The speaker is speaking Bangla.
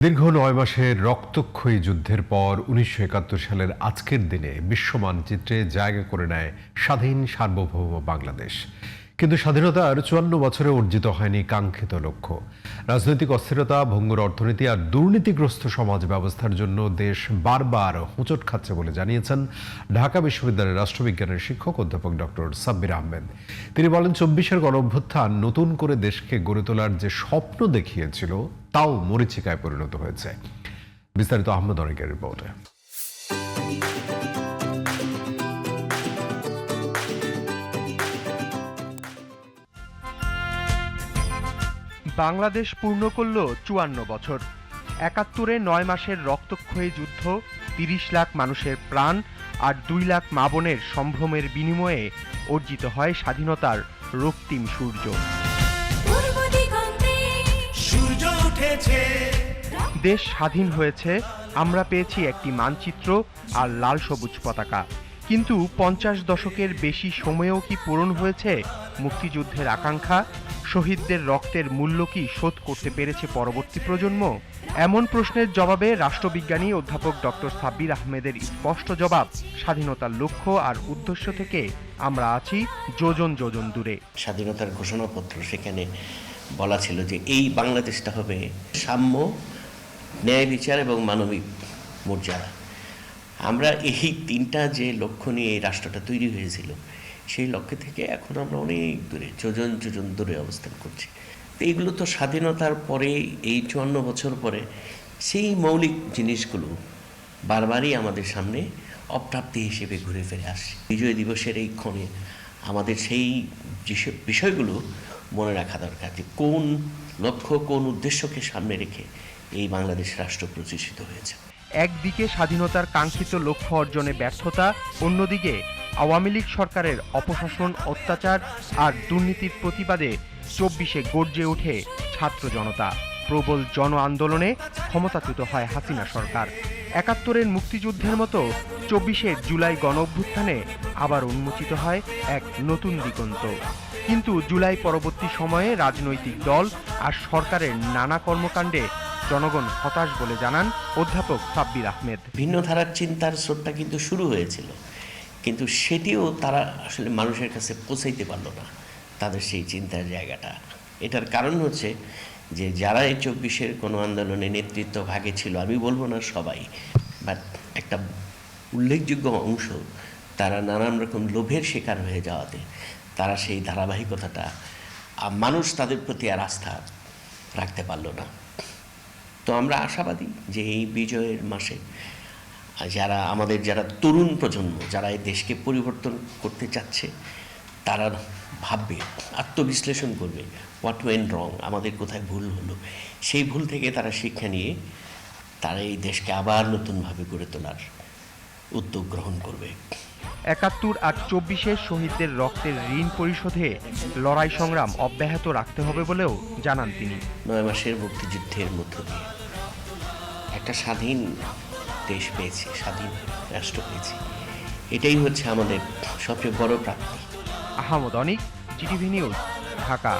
দীর্ঘ নয় মাসের রক্তক্ষয়ী যুদ্ধের পর উনিশশো একাত্তর সালের আজকের দিনে বিশ্ব মানচিত্রে জায়গা করে নেয় স্বাধীন সার্বভৌম বাংলাদেশ। কিন্তু স্বাধীনতার চুয়ান্ন বছরে অর্জিত হয়নি কাঙ্ক্ষিত লক্ষ্য। রাজনৈতিক অস্থিরতা, ভঙ্গুর অর্থনীতি আর দুর্নীতিগ্রস্ত সমাজ ব্যবস্থার জন্য দেশ বারবার হোঁচট খাচ্ছে বলে জানিয়েছেন ঢাকা বিশ্ববিদ্যালয়ের রাষ্ট্রবিজ্ঞানের শিক্ষক অধ্যাপক ডক্টর সাব্বির আহমেদ। তিনি বলেন, চব্বিশের গণ অভ্যুত্থান নতুন করে দেশকে গড়ে তোলার যে স্বপ্ন দেখিয়েছিল, তাও মরিচিকায় পরিণত হয়েছে। বিস্তারিত আহমদ অনেকের রিপোর্টে। বাংলাদেশ পূর্ণ করল চুয়ান্ন বছর। একাত্তরে নয় মাসের রক্তক্ষয়ী যুদ্ধ তিরিশ লাখ মানুষের প্রাণ আর দুই লাখ মা বোনের সম্ভ্রমের বিনিময়ে অর্জিত হয় স্বাধীনতার রক্তিম সূর্য। সূর্য উঠেছে। দেশ স্বাধীন হয়েছে আমরা পেয়েছি একটি মানচিত্র আর লাল সবুজ পতাকা। কিন্তু পঞ্চাশ দশকের বেশি সময়েও কি পূরণ হয়েছে মুক্তিযুদ্ধের আকাঙ্ক্ষা? শহীদদের রক্তের মূল্য কি শোধ করতে পেরেছে পরবর্তী প্রজন্ম? এমন প্রশ্নের জবাবে রাষ্ট্রবিজ্ঞানী অধ্যাপক ডক্টর সাব্বির আহমেদের স্পষ্ট জবাব, স্বাধীনতার লক্ষ্য আর উদ্দেশ্য থেকে আমরা আছি যোজন যোজন দূরে। স্বাধীনতার ঘোষণাপত্র সেখানে বলা ছিল যে এই বাংলাদেশটা হবে সাম্য, ন্যায় বিচার এবং মানবিক মর্যাদা। আমরা এই তিনটা যে লক্ষ্য নিয়ে এই রাষ্ট্রটা তৈরি হয়েছিল সেই লক্ষ্য থেকে এখন আমরা অনেক দূরে, যোজন যোজন দূরে অবস্থান করছি। তো এইগুলো তো স্বাধীনতার পরে, এই চুয়ান্ন বছর পরে সেই মৌলিক জিনিসগুলো বারবারই আমাদের সামনে অপ্রাপ্তি হিসেবে ঘুরে ফিরে আসছে। বিজয় দিবসের এই ক্ষণে আমাদের সেই বিষয়গুলো মনে রাখা দরকার যে কোন লক্ষ্য, কোন উদ্দেশ্যকে সামনে রেখে এই বাংলাদেশ রাষ্ট্র প্রতিষ্ঠিত হয়েছে। একদিকে স্বাধীনতার কাঙ্ক্ষিত লক্ষ্য অর্জনে ব্যর্থতা, অন্যদিকে আওয়ামী লীগ সরকারের অপশাসন, অত্যাচার আর দুর্নীতির প্রতিবাদে চব্বিশে গর্জে ওঠে ছাত্র জনতা। প্রবল জন আন্দোলনে ক্ষমতাচ্যুত হয় হাসিনা সরকার। একাত্তরের মুক্তিযুদ্ধের মতো চব্বিশের জুলাই গণ অভ্যুত্থানে আবার উন্মোচিত হয় এক নতুন দিগন্ত। কিন্তু জুলাই পরবর্তী সময়ে রাজনৈতিক দল আর সরকারের নানা কর্মকাণ্ডে জনগণ হতাশ বলে জানান অধ্যাপক সাব্বির আহমেদ। ভিন্ন ধারার চিন্তার স্রোতটা কিন্তু শুরু হয়েছিল। কিন্তু সেটিও তারা আসলে মানুষের কাছে পৌঁছাইতে পারল না, তাদের সেই চিন্তার জায়গাটা। এটার কারণ হচ্ছে যে যারা এই চব্বিশের কোনো আন্দোলনে নেতৃত্ব ভাগে ছিল, আমি বলব না সবাই বাট একটা উল্লেখযোগ্য অংশ, তারা নানান রকম লোভের শিকার হয়ে যাওয়াতে তারা সেই ধারাবাহিকতাটা মানুষ তাদের প্রতি আর আস্থা রাখতে পারল না। তো আমরা আশাবাদী যে এই বিজয়ের মাসে যারা আমাদের যারা তরুণ প্রজন্ম যারা এই দেশকে পরিবর্তন করতে চাচ্ছে তারা ভাববে আত্মবিশ্লেষণ করবে হোয়াট ওয়েন রং আমাদের কোথায় ভুল হলো। সেই ভুল থেকে তারা শিক্ষা নিয়ে তারা এই দেশকে আবার নতুনভাবে গড়ে তোলার উদ্যোগ গ্রহণ করবে। একাত্তর আর চব্বিশের শহীদদের রক্তের ঋণ পরিশোধে লড়াই সংগ্রাম অব্যাহত রাখতে হবে বলেও জানান তিনি। নয় মাসের মুক্তিযুদ্ধের মধ্য দিয়ে। একটা স্বাধীন দেশ পেয়েছি, স্বাধীন রাষ্ট্র পেয়েছি। এটাই হচ্ছে আমাদের সবচেয়ে বড় প্রাপ্তি। Ahmad Anik TV news Dhaka.